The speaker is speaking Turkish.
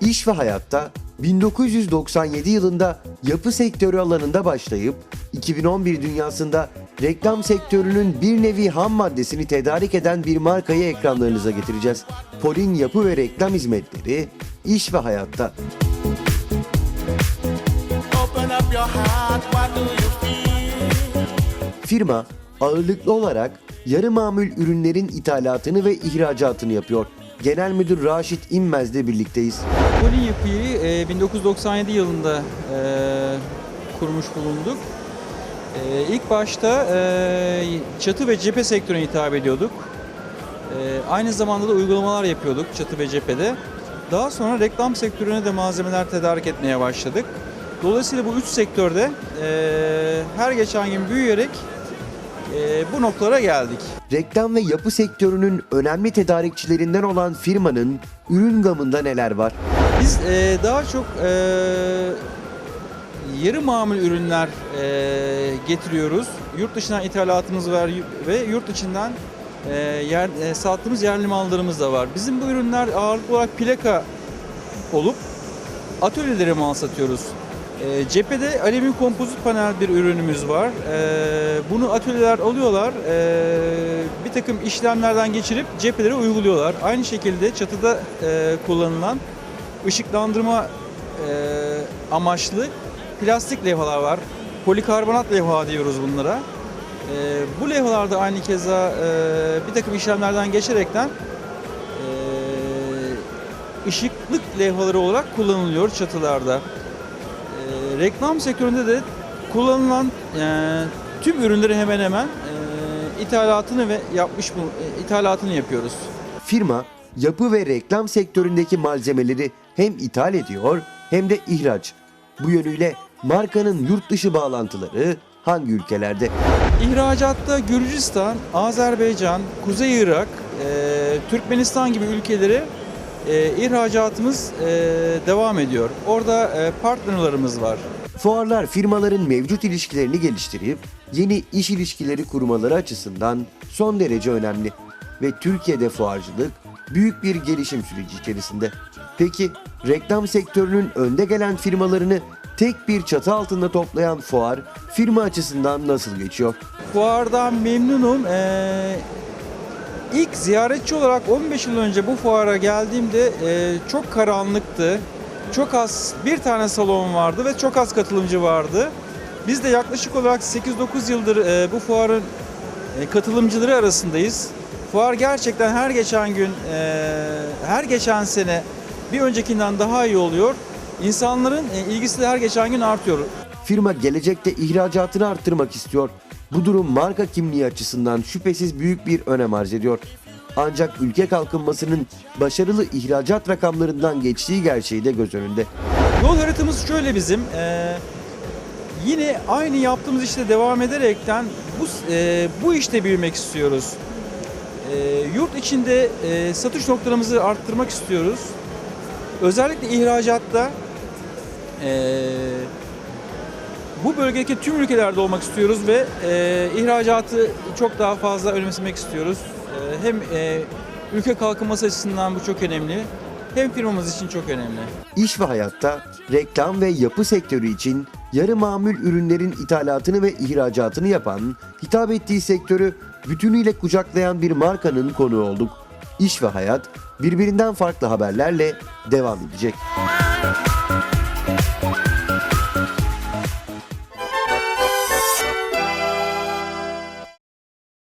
İş ve hayatta 1997 yılında yapı sektörü alanında başlayıp 2011 dünyasında reklam sektörünün bir nevi ham maddesini tedarik eden bir markayı ekranlarınıza getireceğiz. Polin Yapı ve Reklam Hizmetleri İş ve Hayatta. Firma ağırlıklı olarak yarı mamul ürünlerin ithalatını ve ihracatını yapıyor. Genel Müdür Raşit İnmez'le birlikteyiz. Polin yapıyı e, 1997 yılında e, kurmuş bulunduk. E, ilk başta e, çatı ve cephe sektörüne hitap ediyorduk. E, aynı zamanda da uygulamalar yapıyorduk çatı ve cephede. Daha sonra reklam sektörüne de malzemeler tedarik etmeye başladık. Dolayısıyla bu üç sektörde e, her geçen gün büyüyerek e, bu noktalara geldik. Reklam ve yapı sektörünün önemli tedarikçilerinden olan firmanın ürün gamında neler var? Biz e, daha çok e, yarı mamul ürünler e, getiriyoruz. Yurt dışından ithalatımız var ve yurt içinden e, yer, e, sattığımız yerli mallarımız da var. Bizim bu ürünler ağırlıklı olarak plaka olup atölyelere mal satıyoruz. E, cephede alüminyum kompozit panel bir ürünümüz var. E, bunu atölyeler alıyorlar, e, bir takım işlemlerden geçirip cephelere uyguluyorlar. Aynı şekilde çatıda e, kullanılan ışıklandırma e, amaçlı plastik levhalar var. Polikarbonat levha diyoruz bunlara. E, bu levhalarda aynı keza e, bir takım işlemlerden geçerekten ışıklık levhaları olarak kullanılıyor çatılarda. Reklam sektöründe de kullanılan e, tüm ürünleri hemen hemen e, ithalatını ve yapmış bu e, ithalatını yapıyoruz. Firma yapı ve reklam sektöründeki malzemeleri hem ithal ediyor hem de ihraç. Bu yönüyle markanın yurt dışı bağlantıları hangi ülkelerde? İhracatta Gürcistan, Azerbaycan, Kuzey Irak, e, Türkmenistan gibi ülkelere e, ihracatımız e, devam ediyor. Orada e, partnerlarımız var. Fuarlar firmaların mevcut ilişkilerini geliştirip yeni iş ilişkileri kurmaları açısından son derece önemli ve Türkiye'de fuarcılık büyük bir gelişim süreci içerisinde. Peki reklam sektörünün önde gelen firmalarını tek bir çatı altında toplayan fuar firma açısından nasıl geçiyor? Fuardan memnunum. E, ilk ziyaretçi olarak 15 yıl önce bu fuara geldiğimde e, çok karanlıktı. Çok az bir tane salon vardı ve çok az katılımcı vardı. Biz de yaklaşık olarak 8-9 yıldır e, bu fuarın e, katılımcıları arasındayız. Fuar gerçekten her geçen gün, e, her geçen sene bir öncekinden daha iyi oluyor. İnsanların e, ilgisi de her geçen gün artıyor. Firma gelecekte ihracatını arttırmak istiyor. Bu durum marka kimliği açısından şüphesiz büyük bir önem arz ediyor. Ancak ülke kalkınmasının başarılı ihracat rakamlarından geçtiği gerçeği de göz önünde. Yol haritamız şöyle bizim. e, yine aynı yaptığımız işte devam ederekten bu e, bu işte büyümek istiyoruz. E, yurt içinde e, satış noktalarımızı arttırmak istiyoruz. Özellikle ihracatta e, bu bölgedeki tüm ülkelerde olmak istiyoruz ve e, ihracatı çok daha fazla önemsemek istiyoruz. E, hem e, ülke kalkınması açısından bu çok önemli, hem firmamız için çok önemli. İş ve hayatta reklam ve yapı sektörü için yarı mamul ürünlerin ithalatını ve ihracatını yapan, hitap ettiği sektörü bütünüyle kucaklayan bir markanın konuğu olduk. İş ve hayat birbirinden farklı haberlerle devam edecek.